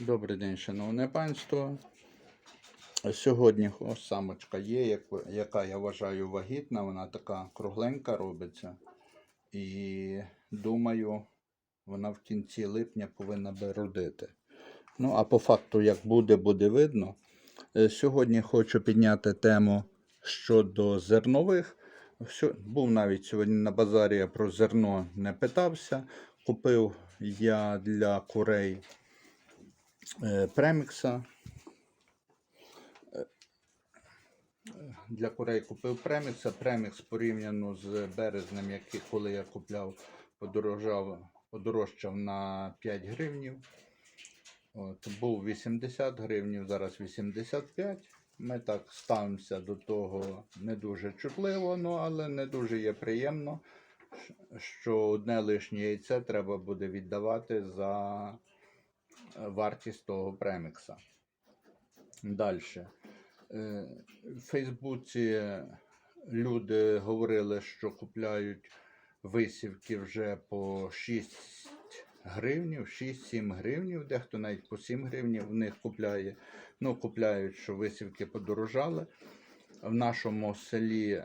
Добрий день, шановне панство. Сьогодні ось самочка є, яка я вважаю вагітна, вона така кругленька робиться. І думаю, вона в кінці липня повинна би родити. Ну, а по факту, як буде, буде видно. Е, Сьогодні хочу підняти тему щодо зернових. Був навіть сьогодні на базарі, я про зерно не питався. Купив я для курей премікса. Е, Для курей купив премікса. Премікс порівняно з березнем, який коли я купляв, подорожав, подорожчав на 5 гривнів. От, був 80 гривнів, зараз 85. Ми так ставимося до того не дуже чутливо, ну, але не дуже є приємно, що одне лишнє яйце треба буде віддавати за е, вартість того премікса. Далі. В Фейсбуці люди говорили, що купляють висівки вже по 6 гривнів, 6-7 гривнів, дехто навіть по 7 гривнів в них купляє. Ну, купляють, що висівки подорожали. В нашому селі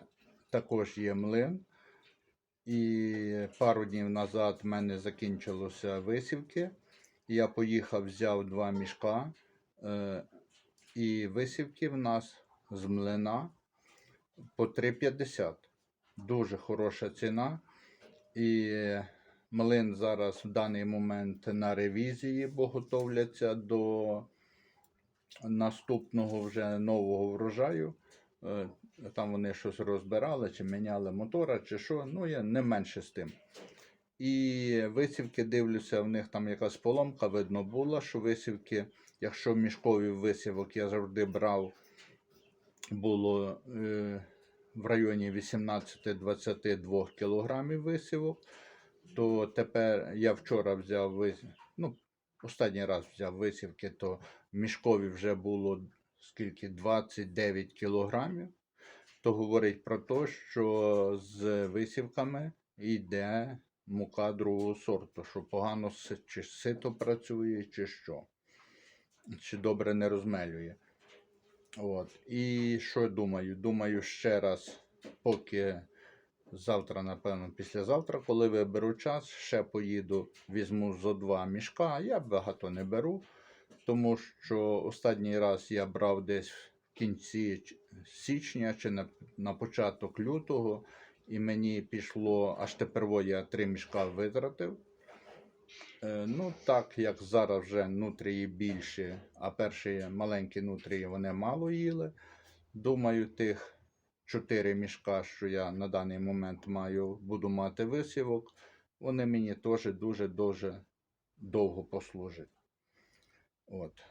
також є млин. І пару днів назад в мене закінчилося висівки. Я поїхав, взяв два мішка. Е, і висівки в нас з млина по 3,50. Дуже хороша ціна. І млин зараз в даний момент на ревізії, бо готовляться до наступного вже нового врожаю. Е, Там вони щось розбирали, чи міняли мотора, чи що. Ну, я не менше з тим. І висівки дивлюся, в них там якась поломка, видно була, що висівки, якщо мішковий висівок я завжди брав, було е, в районі 18-22 кг висівок, то тепер я вчора взяв висівки, ну, останній раз взяв висівки, то мішкові вже було скільки 29 кілограмів. То говорить про те, що з висівками йде мука другого сорту, що погано чи сито працює, чи що, чи добре не розмелює. От. І що я думаю? Думаю, ще раз, поки завтра, напевно, післязавтра, коли виберу час, ще поїду, візьму зо два мішка. Я багато не беру, тому що останній раз я брав десь в кінці січня чи на, на початок лютого, і мені пішло аж тепер я три мішка витратив. Е, Ну, так як зараз вже нутрії більші, а перші маленькі нутрії вони мало їли. Думаю, тих 4 мішка, що я на даний момент маю, буду мати висівок, вони мені теж дуже-дуже довго послужать. От.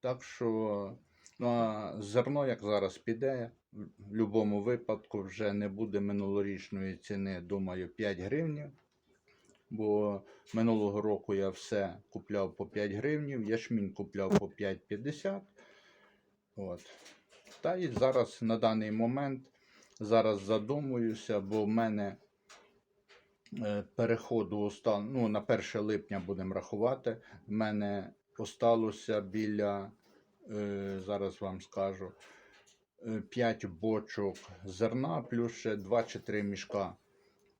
Так що, ну, а зерно, як зараз піде, в будь-якому випадку вже не буде минулорічної ціни, думаю, 5 гривень. Бо минулого року я все купляв по 5 гривнів, ячмінь купляв по 5,50. От. Та і зараз на даний момент зараз задумуюся, бо в мене е, переходу остал... ну, на 1 липня будемо рахувати. В мене осталося біля, зараз вам скажу, 5 бочок зерна, плюс ще 2 чи 3 мішка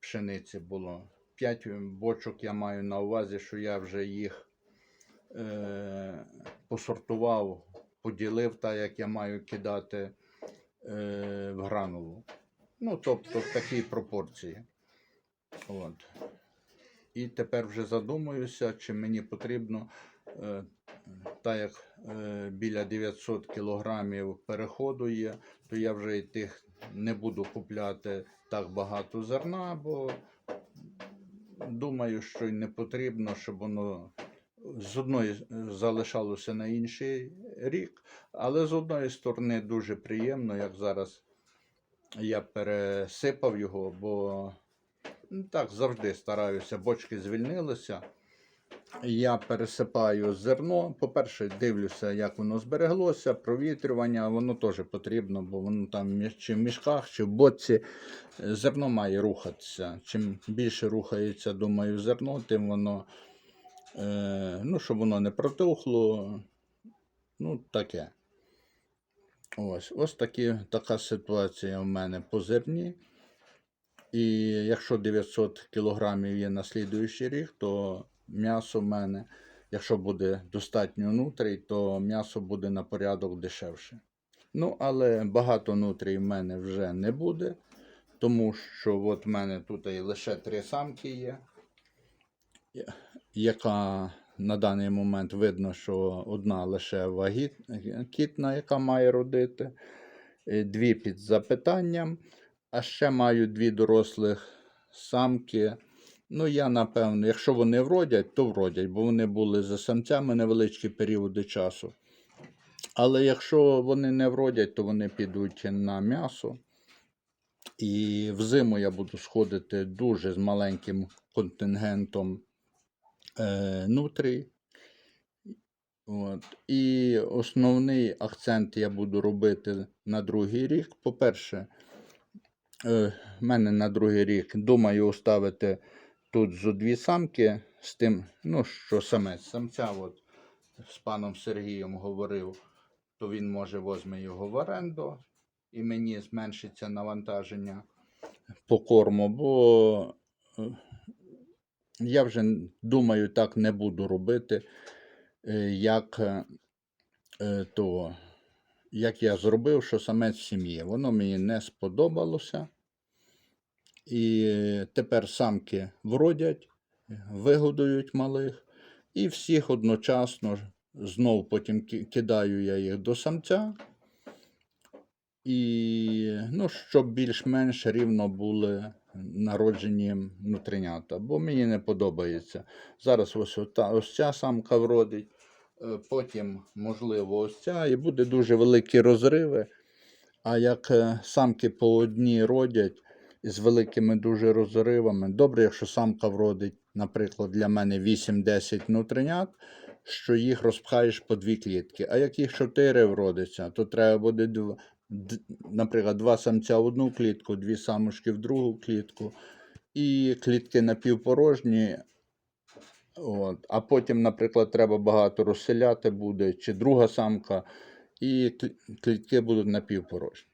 пшениці було. 5 бочок я маю на увазі, що я вже їх е, посортував, поділив, так як я маю кидати е, в гранулу. Ну, тобто в такій пропорції. От. І тепер вже задумуюся, чи мені потрібно, е, так як е, біля 900 кілограмів переходу є, то я вже і тих не буду купляти так багато зерна, бо думаю, що й не потрібно, щоб воно з одної залишалося на інший рік. Але з одної сторони дуже приємно, як зараз я пересипав його, бо ну, так завжди стараюся, бочки звільнилися. Я пересипаю зерно. По-перше, дивлюся, як воно збереглося, провітрювання, воно теж потрібно, бо воно там чи в мішках, чи в боці. Зерно має рухатися. Чим більше рухається, думаю, зерно, тим воно Е, ну, щоб воно не протухло. Ну, таке. Ось, ось такі, така ситуація в мене по зерні. І якщо 900 кілограмів є на слідуючий рік, то м'ясо в мене, якщо буде достатньо нутрій, то м'ясо буде на порядок дешевше. Ну, але багато нутрій в мене вже не буде, тому що от в мене тут і лише три самки є, яка на даний момент видно, що одна лише вагітна, яка має родити, е, дві під запитанням, а ще маю дві дорослих самки. Ну, я напевно, якщо вони вродять, то вродять, бо вони були за самцями невеличкі періоди часу. Але якщо вони не вродять, то вони підуть на м'ясо. І взиму я буду сходити дуже з маленьким контингентом е, нутрій. От. І основний акцент я буду робити на другий рік. По-перше, е, в мене на другий рік думаю оставити тут зо дві самки з тим, ну, що самець самця, от, з паном Сергієм говорив, то він може возьме його в оренду, і мені зменшиться навантаження по корму, бо е, я вже думаю, так не буду робити, е, як, е, то, як я зробив, що самець в сім'ї. Воно мені не сподобалося. І тепер самки вродять, вигодують малих, і всіх одночасно знов потім кидаю я їх до самця. І ну, щоб більш-менш рівно були народжені внутрінята, бо мені не подобається. Зараз ось, ота, ось ця самка вродить, е, потім, можливо, ось ця, і буде дуже великі розриви. А як е, самки по одній родять з великими дуже розривами, добре, якщо самка вродить, наприклад, для мене 8-10 внутрінят, що їх розпхаєш по дві клітки. А як їх 4 вродиться, то треба буде, наприклад, два самця в одну клітку, дві самочки в другу клітку, і клітки напівпорожні. От. А потім, наприклад, треба багато розселяти буде, чи друга самка, і клітки будуть напівпорожні.